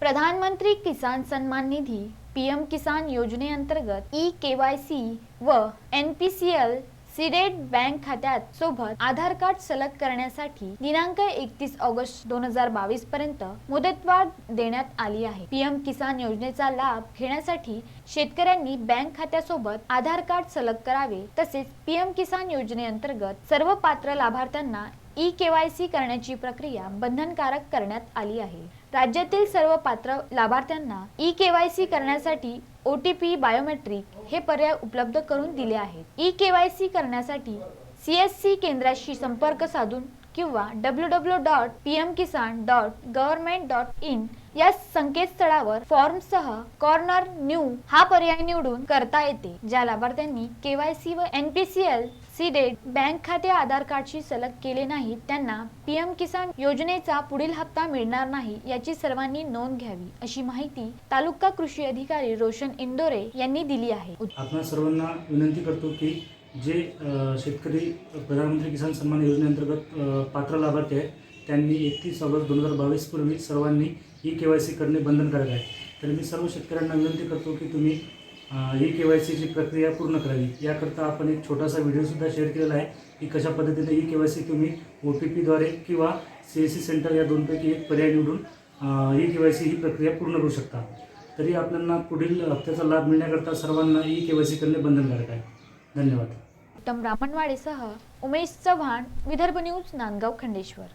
प्रधानमंत्री किसान सन्मान निधी P M Kisan योजनेअंतर्गत ई केवायसी व N P C L seeded bank खात्यात सोबत आधार कार्ड सलग करण्यासाठी दिनांक एकतीस ऑगस्ट दोन हजार बावीस पर्यंत मुदतवाढ देण्यात आली आहे. पीएम किसान योजनेचा लाभ घेण्यासाठी शेतकऱ्यांनी बँक खात्यासोबत आधार कार्ड सलग करावे तसेच पीएम किसान योजनेअंतर्गत सर्व पात्र लाभार्थ्यांना ई केवायसी करण्याची प्रक्रिया बंधनकारक करण्यात आली आहे. राज्यातील सर्व पात्र लाभार्थ्यांना ई केवायसी करण्यासाठी ओ टी पी बायोमेट्रिक हे पर्याय उपलब्ध करून दिले आहेत. ई केवायसी करण्यासाठी सी एस सी केंद्राशी संपर्क साधून किंवा W W dot P M Kisan dot government dot in या संकेतस्थळावर फॉर्मसह कॉर्नर न्यू हा पर्याय निवडून करता येते ज्या लाभार्थ्यांनी केवायसी व N P C L seeded bank खाते आधार कार्डशी सलग केले नाही त्यांना पीएम किसान योजनेचा पुढील हप्ता मिळणार नाही याची सर्वांनी नोंद घ्यावी अशी माहिती तालुका कृषी अधिकारी रोशन इंदोरे यांनी दिली आहे. आपण सर्वांना विनंती करतो की जे शेतकरी प्रधानमंत्री किसान सन्मान योजनेअंतर्गत पात्र लाभार्थी आहेत त्यांनी एकतीस ऑगस्ट दोन हजार बावीस पूर्वी सर्वांनी ई के वाय सी करणे बंधनकारक आहे. तर मी सर्व शेतकऱ्यांना विनंती करतो की तुम्ही ई के वाय सीची प्रक्रिया पूर्ण करावी. याकरता आपण एक छोटासा व्हिडिओसुद्धा शेअर केलेला आहे की कशा पद्धतीने ई के वाय सी तुम्ही ओ टी पीद्वारे किंवा सी एस सी सेंटर या दोनपैकी एक पर्याय निवडून ई के वाय सी ही प्रक्रिया पूर्ण करू शकता. तरी आपल्याला पुढील हप्त्याचा लाभ मिळण्याकरता सर्वांना ई के वाय सी करणे बंधनकारक आहे. धन्यवाद. उत्तम रामनवाडेसह उमेश चव्हाण विदर्भ न्यूज नांदगाव खंडेश्वर.